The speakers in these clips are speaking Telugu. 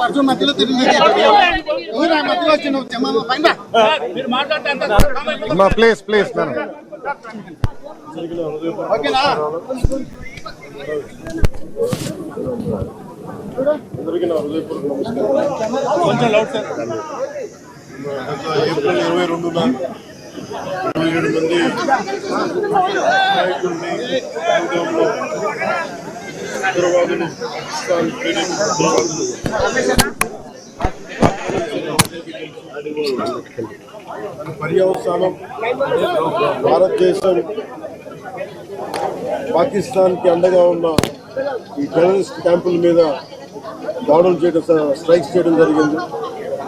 అర్జున్ మధ్యలో తిరిగి మధ్యలో వచ్చిన జమ్మమ్మ పైన అమ్మా ప్లీజ్ ప్లీజ్ ఓకేనా? అందరికీ నా హృదయపూర్వక నమస్కారం గత ఏప్రిల్ ఇరవై రెండున ఏడు మంది నాయకుల్ని యూరోప్లో ఉగ్రవాదులు పాకిస్తాన్ ఉగ్రవాదులు పర్యవసానం భారతదేశం పాకిస్తాన్కి అండగా ఉన్న ఈ టెర్రరిస్ట్ క్యాంపుల మీద దాడులు చేయడం స- స్ట్రైక్స్ చేయడం జరిగింది.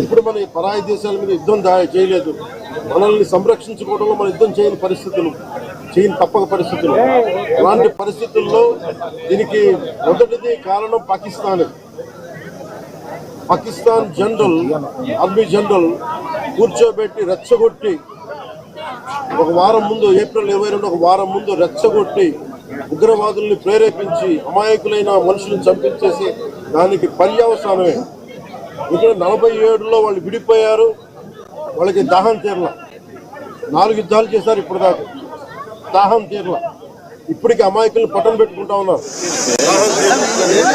ఎప్పుడు మన పరాయి దేశాల మీద యుద్ధం దా చేయలేదు. మనల్ని సంరక్షించుకోవడంలో మన యుద్ధం చేయని పరిస్థితులు చేయని తప్పక పరిస్థితులు. అలాంటి పరిస్థితుల్లో దీనికి మొదటిది కారణం Pakistan. Pakistan general army general కూర్చోబెట్టి రెచ్చగొట్టి ఒక వారం ముందు ఏప్రిల్ ఇరవై రెండు ఒక వారం ముందు రెచ్చగొట్టి ఉగ్రవాదుల్ని ప్రేరేపించి అమాయకులైన మనుషులను చంపించేసి దానికి పర్యావసానమే. ఎందుకంటే నలభై ఏడులో వాళ్ళు విడిపోయారు. వాళ్ళకి దాహం తీరల. నాలుగు యుద్ధాలు చేశారు ఇప్పుడు దాకా దాహం తీరల. ఇప్పటికి అమాయకులను పట్టం పెట్టుకుంటా ఉన్నారు. దాహం తీరల.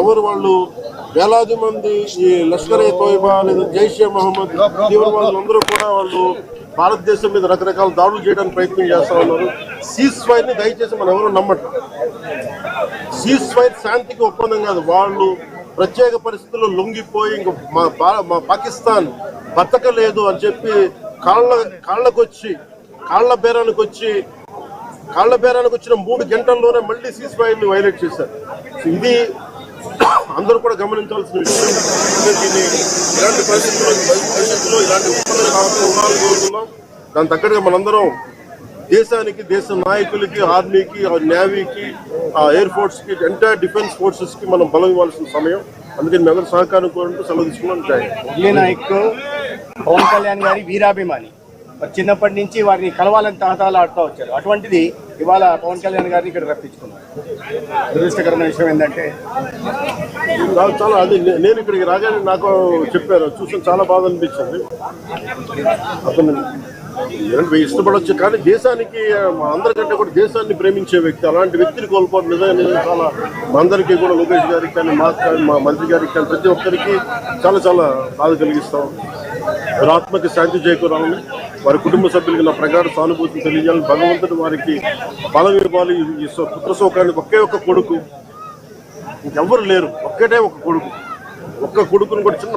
ఎవరు వాళ్ళు? వేలాది మంది ఈ లష్కర్ ఏ తోయిబా లేదా జైషే మహమ్మద్ తీవ్రవాదులందరూ కూడా వాళ్ళు భారతదేశం మీద రకరకాల దాడులు చేయడానికి ప్రయత్నం చేస్తా ఉన్నారు. సీజ్ ఫైర్ని దయచేసి మనం ఎవరు నమ్మటం సీజ్ ఫైర్ శాంతికి ఒప్పందం కాదు. వాళ్ళు ప్రత్యేక పరిస్థితుల్లో లొంగిపోయి ఇంక మా పాకిస్తాన్ బతకలేదు అని చెప్పి కాళ్ళ కాళ్ళకొచ్చి కాళ్ళ బేరానికి వచ్చి కాళ్ళ బేరానికి వచ్చిన మూడు గంటల్లోనే మళ్ళీ సీజ్ ఫైర్ని వైలేట్ చేశారు. ఇది అందరూ కూడా గమనించాల్సిన విషయం దీన్ని ఇలాంటి పరిస్థితుల్లో భవిష్యత్తులో ఇలాంటి ఒప్పందాలు కావాలని ఉండాలని కోరుతున్నాం దాని తగ్గట్టుగా మనందరం దేశానికి దేశ నాయకులకి ఆర్మీకి ఆ నేవీకి ఆ ఎయిర్ ఫోర్స్కి ఎంటైర్ డిఫెన్స్ ఫోర్సెస్కి మనం బలం ఇవ్వాల్సిన సమయం. అందుకని మేము అందరూ సహకారం కోరుకుంటూ సెలవు తీసుకున్నాం. నాయక్ పవన్ కళ్యాణ్ గారి వీరాభిమాని. చిన్నప్పటి నుంచి వారిని కలవాలని తహతాలు ఆడుతూ వచ్చారు. అటువంటిది ఇవాళ పవన్ కళ్యాణ్ గారిని ఇక్కడ రప్పించుకున్నారు. దురదృష్టకరమైన విషయం ఏంటంటే చాలా అది నేను ఇక్కడికి రాగానే నాకు చెప్పారు చూసిన చాలా బాధ అనిపించింది. అతను ఏంటి ఇష్టపడవచ్చు కానీ దేశానికి మా అందరికంటే కూడా దేశాన్ని ప్రేమించే వ్యక్తి అలాంటి వ్యక్తిని కోల్పోవడం నిజంగా నిజంగా చాలా అందరికీ కూడా లోకేష్ గారికి కానీ మాకు కానీ మా మంత్రి గారికి కానీ ప్రతి ఒక్కరికి చాలా చాలా బాధ కలిగిస్తాం. వారి ఆత్మకి శాంతి చేకూరాలని వారి కుటుంబ సభ్యులకి నా ప్రగాఢ సానుభూతిని తెలియజేయాలని భగవంతుడు వారికి బలం ఇవ్వాలి. ఈ సో- పుత్ర శోకానికి ఒకే ఒక్క కొడుకు. ఇంకెవ్వరు లేరు ఒక్కటే ఒక కొడుకు. ఒక్క కొడుకుని కూడా చిన్న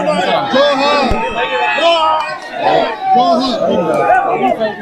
Go home. Go home. Go home.